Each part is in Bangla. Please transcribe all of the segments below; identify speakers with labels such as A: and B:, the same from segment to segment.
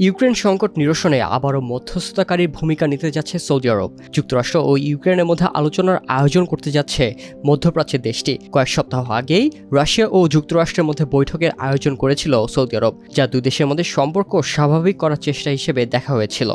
A: ইউক্রেন সংকট নিরসনে আবারও মধ্যস্থতাকারীর ভূমিকা নিতে যাচ্ছে সৌদি আরব। যুক্তরাষ্ট্র ও ইউক্রেনের মধ্যে আলোচনার আয়োজন করতে যাচ্ছে মধ্যপ্রাচ্যের দেশটি। কয়েক সপ্তাহ আগেই রাশিয়া ও যুক্তরাষ্ট্রের মধ্যে বৈঠকের আয়োজন করেছিল সৌদি আরব, যা দুই দেশের মধ্যে সম্পর্ক স্বাভাবিক করার চেষ্টা হিসেবে দেখা হয়েছিল।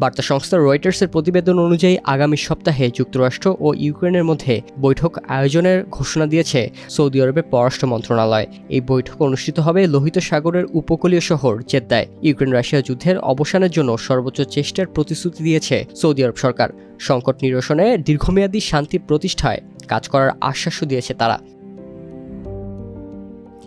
A: বার্তা সংস্থা রয়টার্সের প্রতিবেদন অনুযায়ী আগামী সপ্তাহে যুক্তরাষ্ট্র ও ইউক্রেনের মধ্যে বৈঠক আয়োজনের ঘোষণা দিয়েছে সৌদি আরবের পররাষ্ট্র মন্ত্রণালয়। এই বৈঠক অনুষ্ঠিত হবে লোহিত সাগরের উপকূলীয় শহর জেদ্দায়। ইউক্রেন রাশিয়া যুদ্ধের অবসানের জন্য সর্বোচ্চ চেষ্টার প্রতিশ্রুতি দিয়েছে সৌদি আরব সরকার। সংকট নিরসনে দীর্ঘমেয়াদী শান্তি প্রতিষ্ঠায় কাজ করার আশ্বাসও দিয়েছে তারা।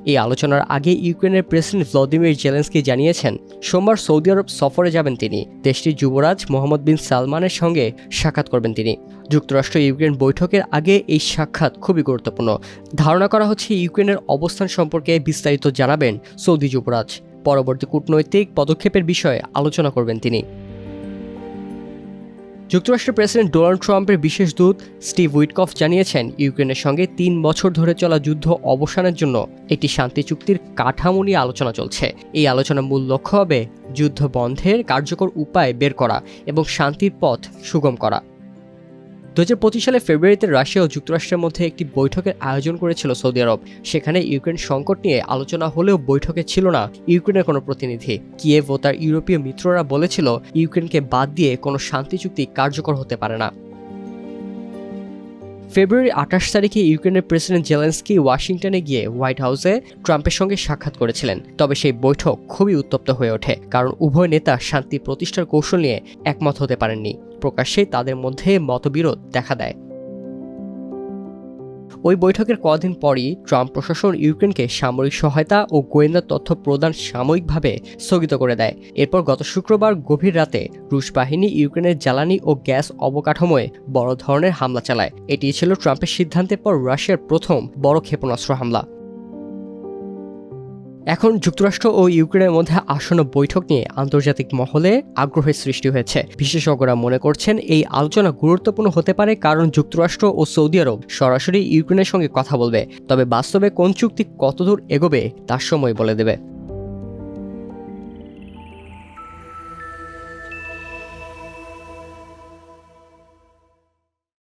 A: এই আলোচনার আগে ইউক্রেনের প্রেসিডেন্ট ভ্লাদিমির জেলেন্সকি জানিয়েছেন, সোমবার সৌদি আরব সফরে যাবেন তিনি। দেশটির যুবরাজ মোহাম্মদ বিন সালমানের সঙ্গে সাক্ষাৎ করবেন তিনি। যুক্তরাষ্ট্র ইউক্রেন বৈঠকের আগে এই সাক্ষাৎ খুবই গুরুত্বপূর্ণ। ধারণা করা হচ্ছে ইউক্রেনের অবস্থান সম্পর্কে বিস্তারিত জানাবেন সৌদি যুবরাজ। পরবর্তী কূটনৈতিক পদক্ষেপের বিষয়ে আলোচনা করবেন তিনি। যুক্তরাষ্ট্রের প্রেসিডেন্ট ডোনাল্ড ট্রাম্পের বিশেষ দূত স্টিভ উইটকফ জানিয়েছেন, ইউক্রেনের সঙ্গে তিন বছর ধরে চলা যুদ্ধ অবসানের জন্য একটি শান্তি চুক্তির কাঠামো নিয়ে আলোচনা চলছে। এই আলোচনার মূল লক্ষ্য হবে যুদ্ধ বন্ধের কার্যকর উপায় বের করা এবং শান্তির পথ সুগম করা। দু সালে ফেব্রুয়ারিতে রাশিয়া ও যুক্তরাষ্ট্রের মধ্যে একটি বৈঠকের আয়োজন করেছিল সৌদি আরব। সেখানে ইউক্রেন সংকট নিয়ে আলোচনা হলেও বৈঠকে ছিল না ইউক্রেনের কোনো প্রতিনিধি। কিয়েভ ও তার ইউরোপীয় মিত্ররা বলেছিল, ইউক্রেনকে বাদ দিয়ে কোনো শান্তি চুক্তি কার্যকর হতে পারে না। ফেব্রুয়ারি আঠাশ তারিখে ইউক্রেনের প্রেসিডেন্ট জেলেন্সকি ওয়াশিংটনে গিয়ে হোয়াইট হাউসে ট্রাম্পের সঙ্গে সাক্ষাৎ করেছিলেন। তবে সেই বৈঠক খুবই উত্তপ্ত হয়ে ওঠে, কারণ উভয় নেতা শান্তি প্রতিষ্ঠার কৌশল নিয়ে একমত হতে পারেননি। প্রকাশ্যেই তাদের মধ্যে মতবিরোধ দেখা দেয়। ওই বৈঠকের কদিন পরই ট্রাম্প প্রশাসন ইউক্রেনকে সামরিক সহায়তা ও গোয়েন্দা তথ্য প্রদান সাময়িকভাবে স্থগিত করে দেয়। এরপর গত শুক্রবার গভীর রাতে রুশ বাহিনী ইউক্রেনের জ্বালানি ও গ্যাস অবকাঠামোয় বড় ধরনের হামলা চালায়। এটি ছিল ট্রাম্পের সিদ্ধান্তের পর রাশিয়ার প্রথম বড় ক্ষেপণাস্ত্র হামলা। এখন যুক্তরাষ্ট্র ও ইউক্রেনের মধ্যে আসন্ন বৈঠক নিয়ে আন্তর্জাতিক মহলে আগ্রহের সৃষ্টি হয়েছে। বিশেষজ্ঞরা মনে করছেন এই আলোচনা গুরুত্বপূর্ণ হতে পারে কারণ যুক্তরাষ্ট্র ও সৌদি আরব সরাসরি ইউক্রেনের সঙ্গে কথা বলবে। তবে বাস্তবে কোন চুক্তি কতদূর এগোবে, তার সময় বলে দেবে।